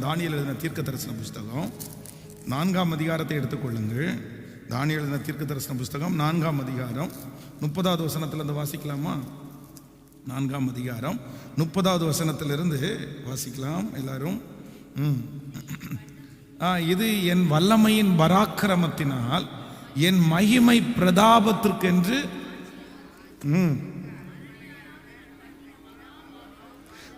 Daniel எழுதின தீர்க்க தரிசன புஸ்தகம். நான்காம் அதிகாரத்தை எடுத்துக்கொள்ளுங்கள் தானியல் எழுதின தீர்க்க தரிசன புஸ்தகம் நான்காம் அதிகாரம். முப்பதாவது வசனத்திலிருந்து வாசிக்கலாமா? நான்காம் அதிகாரம். முப்பதாவது வசனத்திலிருந்து வாசிக்கலாம் எல்லாரும். ம். இது என் வல்லமையின் பராக்கிரமத்தினால் என் மகிமை பிரதாபத்திற்கென்று.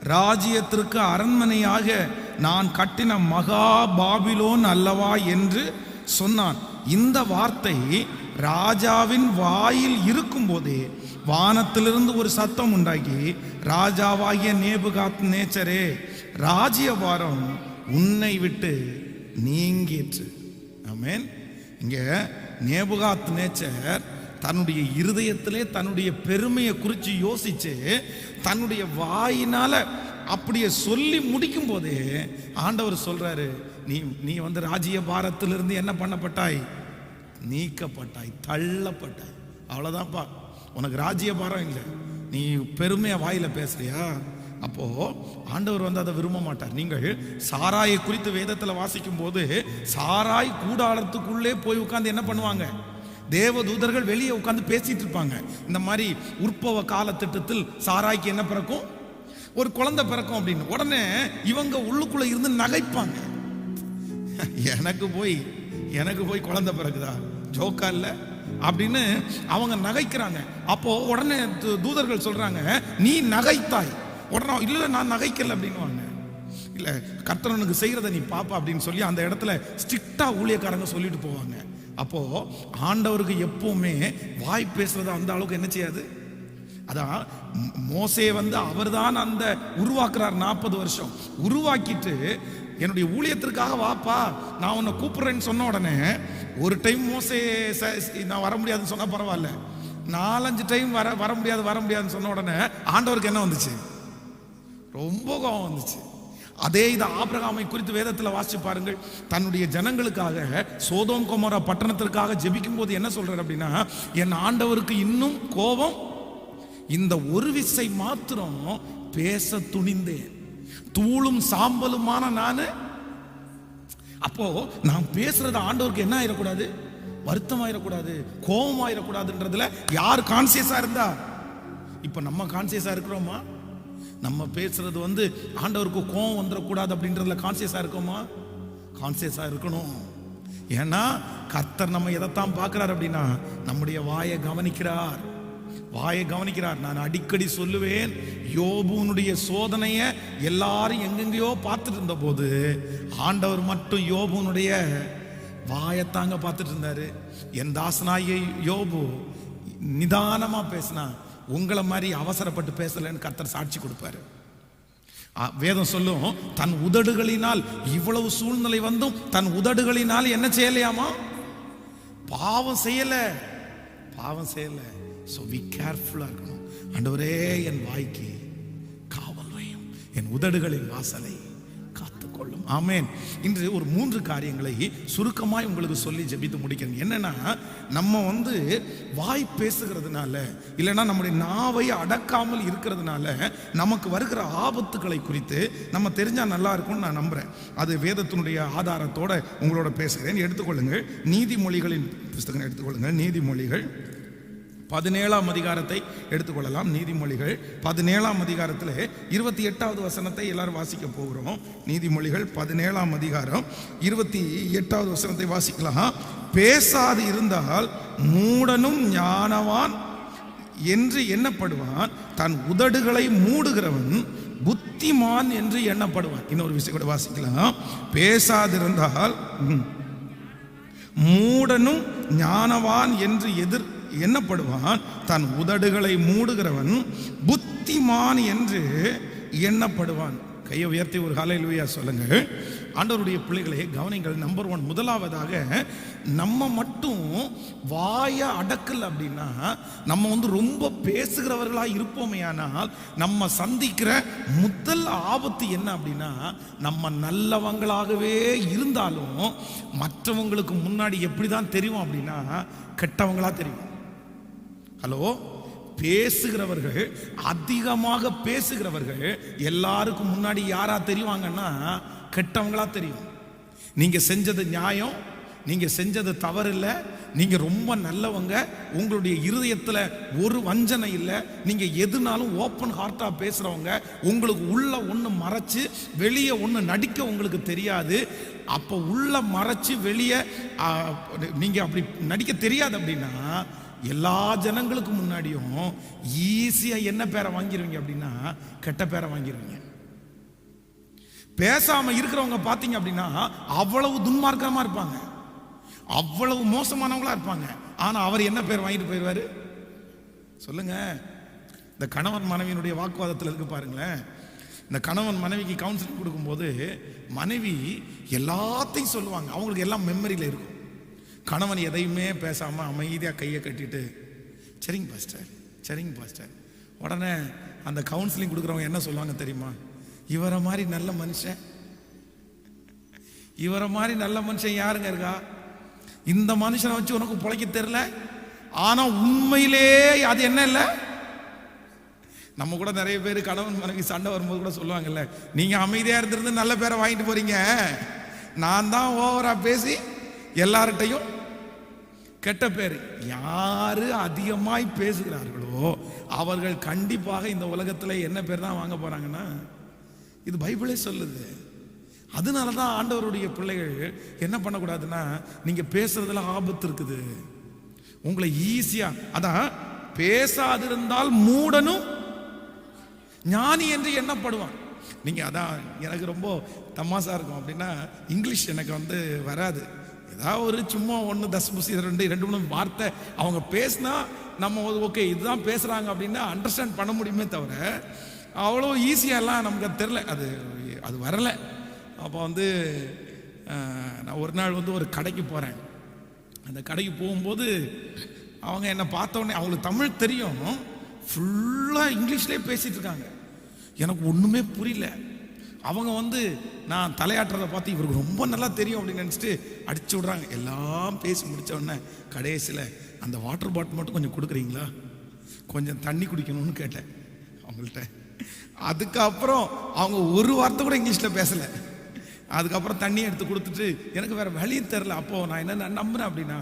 ராஜ்யத்திற்கு அரண்மனையாக நான் கட்டின மகா பாபிலோன் அல்லவா என்று சொன்னான். இந்த வார்த்தை ராஜாவின் வாயில் இருக்கும்போதே வானத்திலிருந்து ஒரு சத்தம் உண்டாகி ராஜாவாகிய நேபுகாத் நேச்சரே ராஜ்யபாரம் உன்னை விட்டு நீங்கிற்று. ஆமேன். இங்கே நேபுகாத் நேச்சர் தன்னுடைய இருதயத்திலே தன்னுடைய பெருமையை குறித்து யோசித்து தன்னுடைய வாயினால் அப்படியே சொல்லி முடிக்கும் போதே ஆண்டவர் சொல்றாரு நீ நீ வந்து ராஜ்ய பாரத்திலிருந்து என்ன பண்ணப்பட்டாய்? நீக்கப்பட்டாய் தள்ளப்பட்டாய். அவ்வளோதான்ப்பா உனக்கு ராஜ்ய பாரம் இல்லை. நீ பெருமையாக வாயில பேசுறியா? அப்போ ஆண்டவர் வந்து அதை விரும்ப மாட்டார். நீங்கள் சாராயை குறித்து வேதத்தில் வாசிக்கும் போது சாராய் கூடாரத்துக்குள்ளே போய் உட்காந்து என்ன பண்ணுவாங்க? தேவ தூதர்கள் வெளியே உட்காந்து பேசிட்டு இருப்பாங்க. இந்த மாதிரி உற்பவ கால திட்டத்தில் சாராய்க்கு என்ன பிறக்கும்? ஒரு குழந்தை பிறக்கும் அப்படின்னு. உடனே இவங்க உள்ளுக்குள்ள இருந்து நகைப்பாங்க. எனக்கு போய் எனக்கு போய் குழந்தை பிறகுதா ஜோக்கா இல்ல? அப்படின்னு அவங்க நகைக்கிறாங்க. அப்போ உடனே தூ- தூதர்கள் சொல்றாங்க நீ நகைத்தாய். உடனே இல்ல நான் நகைக்கல அப்படின்னுவாங்க. இல்ல கர்த்தனனுக்கு செய்யறத நீ பாப்பா அப்படின்னு சொல்லி அந்த இடத்துல ஸ்ட்ரிக்டா ஊழியக்காரங்க சொல்லிட்டு போவாங்க. அப்போ ஆண்டவருக்கு எப்பவுமே வாய் பேசுறத அந்த அளவுக்கு என்ன செய்யாது? அதான் மோசே வந்து அவர் தான் அந்த உருவாக்குறார் நாற்பது வருஷம். உருவாக்கிட்டு என்னுடைய ஊழியத்திற்காக வாப்பா நான் உன்னை கூப்பிடுறேன்னு சொன்ன உடனே ஒரு டைம் மோசே ச- நான் வர முடியாதுன்னு சொன்னால் பரவாயில்ல. நாலஞ்சு டைம் வர வர முடியாது வர முடியாதுன்னு சொன்ன உடனே ஆண்டவருக்கு என்ன வந்துச்சு? ரொம்ப கோபம் வந்துச்சு. அதே இது ஆபிரகாமை குறித்து வேதத்தில் வாசிச்சு பாருங்கள். தன்னுடைய ஜனங்களுக்காக சோதோம் கொமோரா பட்டணத்திற்காக ஜெபிக்கும் போது என்ன சொல்றாரு அப்படின்னா என் ஆண்டவருக்கு இன்னும் கோபம் இந்த ஒரு விசை மாத்திரம் பேச துணிந்தேன். தூளும் சாம்பலுமான நானு. அப்போ நான் பேசுறது ஆண்டவருக்கு என்ன ஆயிடக்கூடாது வருத்தம் ஆயிடக்கூடாது கோபம் ஆயிடக்கூடாதுன்றதுல யார் கான்சியஸா இருந்தா? இப்ப நம்ம கான்சியஸா இருக்கிறோமா? நம்ம பேசுறது வந்து ஆண்டவருக்கு கோபம் வந்துடக்கூடாது அப்படின்றதுல கான்சியஸா இருக்கோமா? கான்சியஸா இருக்கணும். ஏன்னா கர்த்தர் நம்ம எதைத்தான் பார்க்கிறார் அப்படின்னா நம்முடைய வாயை கவனிக்கிறார். வாயை கவனிக்கிறார். நான் அடிக்கடி சொல்லுவேன் யோபுனுடைய சோதனைய எல்லாரும் எங்கெங்கேயோ பார்த்துட்டு இருந்த போது ஆண்டவர் மட்டும் யோபுனுடைய வாயத்தாங்க பார்த்துட்டு இருந்தாரு. என் தாசனாய யோபு நிதானமா பேசினா உங்களை மாதிரி அவசரப்பட்டு பேசலைன்னு கர்த்தர் சாட்சி கொடுப்பாரு. வேதம் சொல்லும் தன் உதடுகளினால் இவ்வளவு சூழ்நிலை வந்தும் தன் உதடுகளினால் என்ன செய்யலையாமா? பாவம் செய்யல. பாவம் செய்யலை. ஸோ வி கேர்ஃபுல்லாக இருக்கணும் ஆண்டவரே என் வாய்க்கு காவல் வையும் என் உதடுகளின் வாசலை காத்துக்கொள்ளும். ஆமேன். இன்று ஒரு மூன்று காரியங்களை சுருக்கமாய் உங்களுக்கு சொல்லி ஜெபித்து முடிக்கிறேன். என்னன்னா நம்ம வந்து வாய் பேசுகிறதுனால இல்லைன்னா நம்முடைய நாவை அடக்காமல் இருக்கிறதுனால நமக்கு வருகிற ஆபத்துக்களை குறித்து நம்ம தெரிஞ்சா நல்லா இருக்கும்னு நான் நம்புறேன். அது வேதத்தினுடைய ஆதாரத்தோட உங்களோட பேசுகிறேன். எடுத்துக்கொள்ளுங்கள். நீதிமொழிகளின் புஸ்தகம் எடுத்துக்கொள்ளுங்கள். நீதிமொழிகள் பதினேழாம் அதிகாரத்தை எடுத்துக்கொள்ளலாம். நீதிமொழிகள் பதினேழாம் அதிகாரத்தில் இருபத்தி எட்டாவது வசனத்தை எல்லாரும் வாசிக்க போகிறோம். நீதிமொழிகள் பதினேழாம் அதிகாரம் இருபத்தி எட்டாவது வசனத்தை வாசிக்கலாம். பேசாது இருந்தால் மூடனும் ஞானவான் என்று எண்ணப்படுவான். தன் உதடுகளை மூடுகிறவன் புத்திமான் என்று எண்ணப்படுவான். இன்னொரு விஷயம் கூட வாசிக்கலாம். பேசாதிருந்தால் ம், மூடனும் ஞானவான் என்று எதிர் எண்ணப்படுவான். தன் உதடுகளை மூடுகிறவன் புத்திமான் என்று எண்ணப்படுவான். கையை உயர்த்தி ஒரு காலையிலுவையா சொல்லுங்க ஆண்டவருடைய பிள்ளைகளே கவனிங்கள் நம்பர் ஒன் முதலாவதாக நம்ம மட்டும் வாய அடக்கல் அப்படின்னா நம்ம வந்து ரொம்ப பேசுகிறவர்களாக இருப்போமே ஆனால் நம்ம சந்திக்கிற முதல் ஆபத்து என்ன அப்படின்னா நம்ம நல்லவங்களாகவே இருந்தாலும் மற்றவங்களுக்கு முன்னாடி எப்படி தான் தெரியும் அப்படின்னா கெட்டவங்களா தெரியும். ஹலோ பேசுகிறவர்கள் அதிகமாக பேசுகிறவர்கள் எல்லாருக்கும் முன்னாடி யாரா தெரிவாங்கன்னா கெட்டவங்களா தெரியும். நீங்க செஞ்சது நியாயம் நீங்க செஞ்சது தவறு இல்லை நீங்க ரொம்ப நல்லவங்க உங்களுடைய இருதயத்துல ஒரு வஞ்சனை இல்லை நீங்க எதுனாலும் ஓப்பன் ஹார்ட்டா பேசுறவங்க உங்களுக்கு உள்ள ஒன்று மறைச்சு வெளியே ஒன்று நடிக்க உங்களுக்கு தெரியாது. அப்போ உள்ள மறைச்சு வெளியே நீங்க அப்படி நடிக்க தெரியாது அப்படின்னா எல்லா ஜனங்களுக்கு முன்னாடியும் ஈஸியா என்ன பேரை வாங்கிடுவீங்க அப்படின்னா கெட்ட பேரை வாங்கிடுவீங்க பேசாம இருக்கிறவங்க பாத்தீங்க அப்படின்னா அவ்வளவு துன்மார்க்கமா இருப்பாங்க. அவ்வளவு மோசமானவங்களா இருப்பாங்க. ஆனா அவர் என்ன பேர் வாங்கிட்டு போயிடுவாரு சொல்லுங்க. இந்த கணவன் மனைவியினுடைய வாக்குவாதத்தில் இருக்கு பாருங்களேன். இந்த கணவன் மனைவிக்கு கவுன்சிலிங் கொடுக்கும்போது மனைவி எல்லாத்தையும் சொல்லுவாங்க. அவங்களுக்கு எல்லாம் மெமரியில் இருக்கும். கணவன் எதையுமே பேசாமல் அமைதியாக கையை கட்டிட்டு சரிங்க பாஸ்டர் சரிங்க பாஸ்டர் உடனே அந்த கவுன்சிலிங் கொடுக்குறவங்க என்ன சொல்லுவாங்க தெரியுமா? இவரை மாதிரி நல்ல மனுஷன் இவரை மாதிரி நல்ல மனுஷன் யாருங்க இருக்கா? இந்த மனுஷனை வச்சு உனக்கு பிழைக்க தெரில ஆனால் உண்மையிலே அது என்ன இல்லை? நம்ம கூட நிறைய பேர் கணவன் மனைவி சண்டை வரும்போது கூட சொல்லுவாங்கல்ல நீங்கள் அமைதியாக இருந்திருந்து நல்ல பேரை வாங்கிட்டு போறீங்க. நான் தான் ஓவரா பேசி எல்லார்கிட்டையும் கெட்ட பேர். யாரு அதிகமாய் பேசுகிறார்களோ அவர்கள் கண்டிப்பாக இந்த உலகத்தில் என்ன பேர் தான் வாங்க போறாங்கன்னா இது பைபிளே சொல்லுது. அதனால தான் ஆண்டவருடைய பிள்ளைகள் என்ன பண்ணக்கூடாதுன்னா நீங்க பேசுறதுல ஆபத்து இருக்குது. உங்களை ஈஸியா அதான் பேசாதிருந்தால் மூடனும் ஞானி என்று எண்ணப்படுவான். நீங்க அதான் எனக்கு ரொம்ப தமாசா இருக்கும். அப்படின்னா இங்கிலீஷ் எனக்கு வந்து வராது. ஏதாவது ஒரு சும்மா ஒன்று தஸ்முசி ரெண்டு ரெண்டு மூணு வார்த்தை அவங்க பேசினா நம்ம ஓகே இதுதான் பேசுகிறாங்க அப்படின்னா அண்டர்ஸ்டாண்ட் பண்ண முடியுமே தவிர அவ்வளோ ஈஸியாலாம் நமக்கு அது தெரில அது அது வரலை. அப்போ வந்து நான் ஒரு நாள் வந்து ஒரு கடைக்கு போகிறேன் அந்த கடைக்கு போகும்போது அவங்க என்னை பார்த்தோடனே அவங்களுக்கு தமிழ் தெரியும். ஃபுல்லாக இங்கிலீஷ்லேயே பேசிகிட்டு இருக்காங்க. எனக்கு ஒன்றுமே புரியல. அவங்க வந்து நான் தலையாட்டுறதை பார்த்து இவருக்கு ரொம்ப நல்லா தெரியும் அப்படின்னு நினச்சிட்டு அடிச்சு விடுறாங்க. எல்லாம் பேசி முடித்த உடனே கடைசியில் அந்த வாட்டர் பாட்டில் மட்டும் கொஞ்சம் கொடுக்குறீங்களா? கொஞ்சம் தண்ணி குடிக்கணும்னு கேட்டேன் அவங்கள்ட்ட. அதுக்கப்புறம் அவங்க ஒரு வார்த்தை கூட இங்கிலீஷில் பேசலை. அதுக்கப்புறம் தண்ணி எடுத்து கொடுத்துட்டு எனக்கு வேறு வழி தெரில அப்போது நான் என்ன நம்புறேன் அப்படின்னா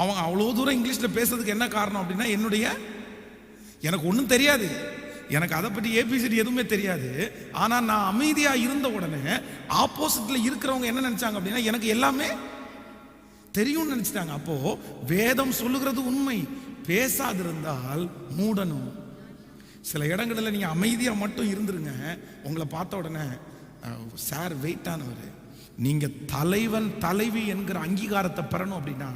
அவங்க அவ்வளோ தூரம் இங்கிலீஷில் பேசுறதுக்கு என்ன காரணம் அப்படின்னா என்னுடைய எனக்கு ஒன்றும் தெரியாது. எனக்கு அதை பற்றி ஏபிசிடி எதுவுமே தெரியாது. ஆனால் நான் அமைதியாக இருந்த உடனே ஆப்போசிட்டில் இருக்கிறவங்க என்ன நினச்சாங்க அப்படின்னா எனக்கு எல்லாமே தெரியும்னு நினச்சிட்டாங்க. அப்போது வேதம் சொல்லுகிறது உண்மை. பேசாதிருந்தால் மூடணும். சில இடங்களில் நீங்கள் அமைதியாக மட்டும் இருந்துருங்க. உங்களை பார்த்த உடனே சார் வெயிட்டானவர் நீங்கள் தலைவன் தலைவி என்கிற அங்கீகாரத்தை பெறணும் அப்படின்னா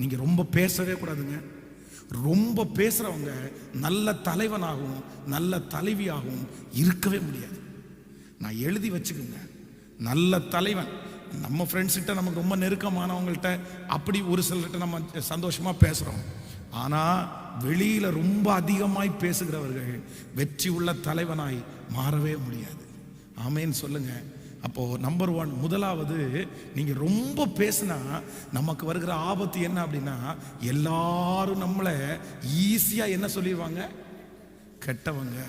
நீங்கள் ரொம்ப பேசவே கூடாதுங்க. ரொம்ப பேசுகிறவங்க நல்ல தலைவனாகவும் நல்ல தலைவியாகவும் இருக்கவே முடியாது. நான் எழுதி வச்சுக்கோங்க. நல்ல தலைவன். நம்ம ஃப்ரெண்ட்ஸ்கிட்ட நமக்கு ரொம்ப நெருக்கமானவங்கள்ட்ட அப்படி ஒரு சிலர்கிட்ட நம்ம சந்தோஷமாக பேசுகிறோம் ஆனால் வெளியில் ரொம்ப அதிகமாய் பேசுகிறவர்கள் வெற்றி உள்ள தலைவனாய் மாறவே முடியாது. ஆமேன்னு சொல்லுங்க. அப்போது நம்பர் ஒன் முதலாவது நீங்கள் ரொம்ப பேசினா நமக்கு வருகிற ஆபத்து என்ன அப்படின்னா எல்லாரும் நம்மளை ஈஸியாக என்ன சொல்லிடுவாங்க கெட்டவங்க.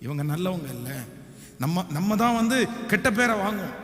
இவங்க நல்லவங்க இல்லை. நம்ம நம்ம தான் வந்து கெட்ட பேரை வாங்குவோம்.